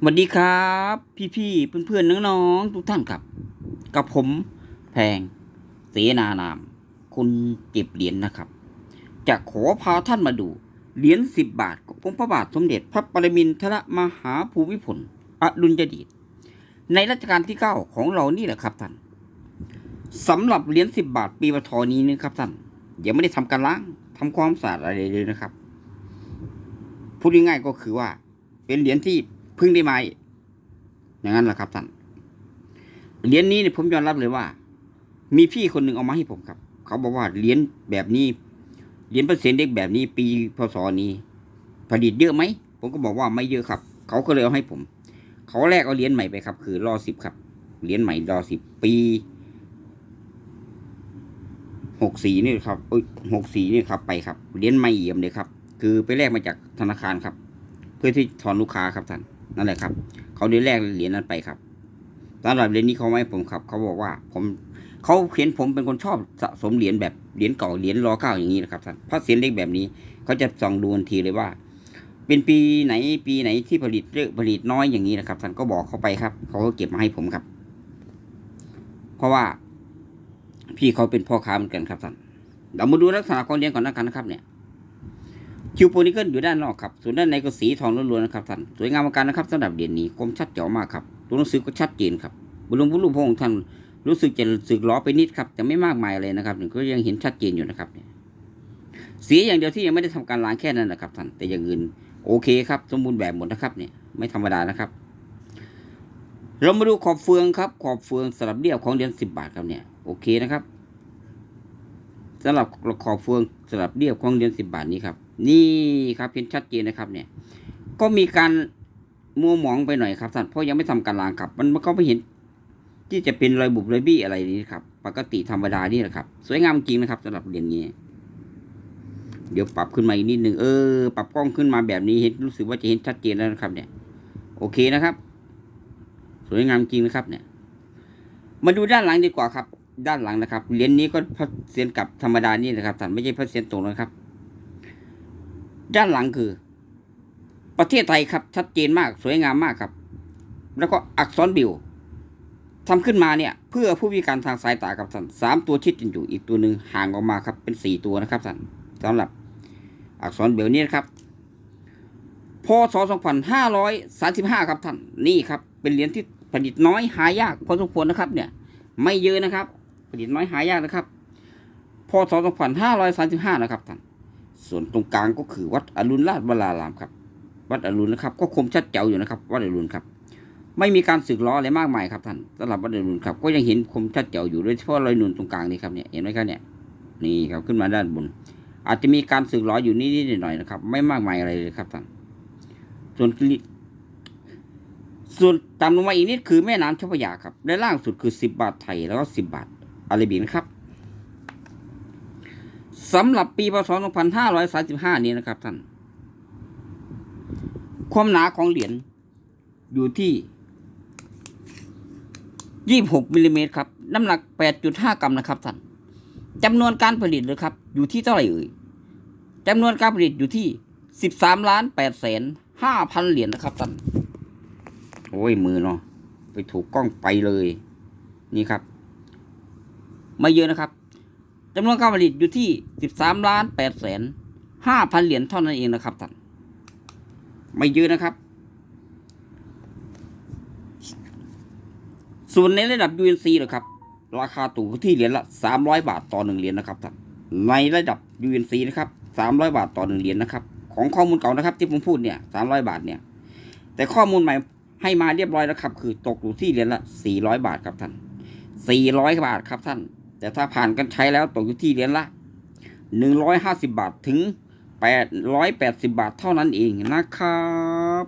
สวัสดีครับ พี่ๆเพื่อนๆน้องๆทุกท่านครับ กับผมแพงเสนานามคุณเก็บเหรียญนะครับ จะขอพาท่านมาดูเหรียญสิบบาทของพระบาทสมเด็จพระปรมินทรมหาภูมิพลอดุลยเดชในรัชกาลที่เก้าของเรานี่แหละครับท่านสำหรับเหรียญสิบบาทปีปทนี้นะครับท่านยังไม่ได้ทำการล้างทำความสะอาดอะไรเลยนะครับพูดง่ายๆก็คือว่าเป็นเหรียญที่ พิ่งได้ไหมอย่างนั้นแหละครับท่านเหรียญนี้เนี่ยผมยอมรับเลยว่า มีพี่คนหนึ่งเอามาให้ผมครับ เขาบอกว่าเหรียญแบบนี้เหรียญเปอร์เซ็นต์เด็กแบบนี้ ปีพศนี้ ผลิตเยอะไหมผมก็บอกว่าไม่เยอะครับ เขาก็เลยเอาให้ผม เขาแลกเอาเหรียญใหม่ไปครับ คือรอสิบครับเหรียญใหม่รอสิบปีหกสี่นี่ครับเอ้ยหกสี่นี่ครับไปครับเหรียญใหม่เอี่ยมเลยครับ คือไปแลกมาจากธนาคารครับ เพื่อที่ถอนลูกค้าครับท่าน นั่นแหละครับ เขาได้แลกเหรียญนั้นไปครับสำหรับเหรียญนี้เขาไม่ให้ผมครับ เขาบอกว่าผมเขาเห็นผมเป็นคนชอบสะสมเหรียญแบบเหรียญเก่าเหรียญรอเก้าอย่างนี้นะครับท่านเพราะเสียนเล็กแบบนี้เขาจะส่องดูทันทีเลยว่า เป็นปีไหนปีไหนที่ผลิตเยอะผลิตน้อยอย่างนี้นะครับท่านก็บอกเขาไปครับ เขาก็เก็บมาให้ผมครับ เพราะว่า พี่เขาเป็นพ่อค้าเหมือนกันครับท่านเรามาดูลักษณะของเหรียญก่อนนะครับเนี่ย คิวโปนิเกิลอยู่ด้านนอกครับ ส่วนด้านในก็สีทองล้วนๆนะครับท่าน สวยงามมากนะครับสำหรับเหรียญนี้คมชัดเจ๋วมากครับ ตัวหนังสือก็ชัดเจนครับบุรุษบุรุษพระองค์ท่านรู้สึกจะสึกล้อไปนิดครับแต่ไม่มากมายเลยนะครับก็ยังเห็นชัดเจนอยู่นะครับเนี่ยสีอย่างเดียวที่ยังไม่ได้ทำการล้างแค่นั้นนะครับท่านแต่อย่างอื่นโอเคครับ สมบูรณ์แบบหมดนะครับเนี่ยไม่ธรรมดานะครับ เรามาดูขอบเฟืองครับ ขอบเฟืองสลับเรียบของเหรียญสิบบาทครับเนี่ยโอเคนะครับสำหรับขอบเฟืองสลับเรียบของเหรียญสิบบาทนี้ครับ นี่ครับเห็นชัดเจนนะครับเนี่ย ก็มีการมัวหมองไปหน่อยครับท่านเพราะยังไม่ทำการล้างครับมันมันก็ไม่เห็นที่จะเป็นรอยบุบรอยบี้อะไรนี้ครับ ปกติธรรมดานี่แหละครับ สวยงามจริงนะครับสำหรับเหรียญนี้ เดี๋ยวปรับขึ้นมาอีกนิดหนึ่งเออ ปรับกล้องขึ้นมาแบบนี้เห็นรู้สึกว่าจะเห็นชัดเจนแล้วนะครับ เนี่ย โอเคนะครับ สวยงามจริงนะครับ เนี่ย มาดูด้านหลังดีกว่าครับ ด้านหลังนะครับเหรียญนี้ก็พัดเสียนกับธรรมดานี่นะครับท่านไม่ใช่พัดเสียนตรงนะครับ ด้านหลังคือ ประเทศไทยครับ ชัดเจนมากสวยงามมากครับ แล้วก็อักษรบิวทำขึ้นมาเนี่ย เพื่อผู้พิการทางสายตาครับท่านสามตัวชิดกันอยู่อีกตัวหนึ่งห่างออกมาครับ เป็นสี่ตัวนะครับท่านสำหรับอักษรเบลนี้นะครับพศ2535 ครับท่านนี่ครับ เป็นเหรียญที่ผลิตน้อยหายากพอสมควรนะครับ เนี่ย ไม่เยอะนะครับ ผลิตน้อยหายากนะครับพศ2535 นะครับท่าน ส่วนตรงกลางก็คือวัดอรุณราชวรารามครับ วัดอรุณนะครับ ก็คมชัดเจ๋วอยู่นะครับ วัดอรุณครับ ไม่มีการสึกล้ออะไรมากมายครับท่านสำหรับวัดอรุณครับ ก็ยังเห็นคมชัดเจ๋วอยู่โดยเฉพาะรอยนุนตรงกลางนี่ครับเนี่ยเห็นไหมครับเนี่ยนี่ครับขึ้นมาด้านบน อาจจะมีการสึกล้ออยู่นิดๆหน่อยๆนะครับ ไม่มากมายอะไรเลยครับท่านส่วนส่วนต่ำลงมาอีกนิดคือแม่น้ำเจ้าพระยาครับและล่างสุดคือสิบบาทไทยแล้วก็สิบบาทอาราบิกนะครับ สำหรับปีพศ 2535 นี้นะครับท่าน ความหนาของเหรียญอยู่ที่ 26มิลลิเมตรครับ น้ำหนัก 8.5 กรัมนะครับท่านจำนวนการผลิตเลยครับ อยู่ที่เท่าไหร่เอ่ยจำนวนการผลิตอยู่ที่สิบสามล้านแปดแสนห้าพันเหรียญนะครับท่าน โอ้ยมือเนาะไปถูกกล้องไปเลย นี่ครับ ไม่เยอะนะครับ จำนวนการผลิตอยู่ที่สิบสามล้านแปดแสนห้าพันเหรียญเท่านั้นเองนะครับท่านไม่เยอะนะครับ ส่วนในระดับ UNC นะครับ ราคาตั๋วที่เหรียญละสามร้อยบาทต่อหนึ่งเหรียญนะครับท่านในระดับ UNC นะครับสามร้อยบาทต่อหนึ่งเหรียญนะครับ ของข้อมูลเก่านะครับ ที่ผมพูดเนี่ยสามร้อยบาทเนี่ย แต่ข้อมูลใหม่ให้มาเรียบร้อยแล้วครับ คือตกอยู่ที่เหรียญละสี่ร้อยบาทครับท่านสี่ร้อยบาทครับท่าน แต่ถ้าผ่านกันใช้แล้วตกอยู่ที่เหรียญละหนึ่งร้อยห้าสิบาทถึงแปดร้อยแปดสิบาทเท่านั้นเองนะครับ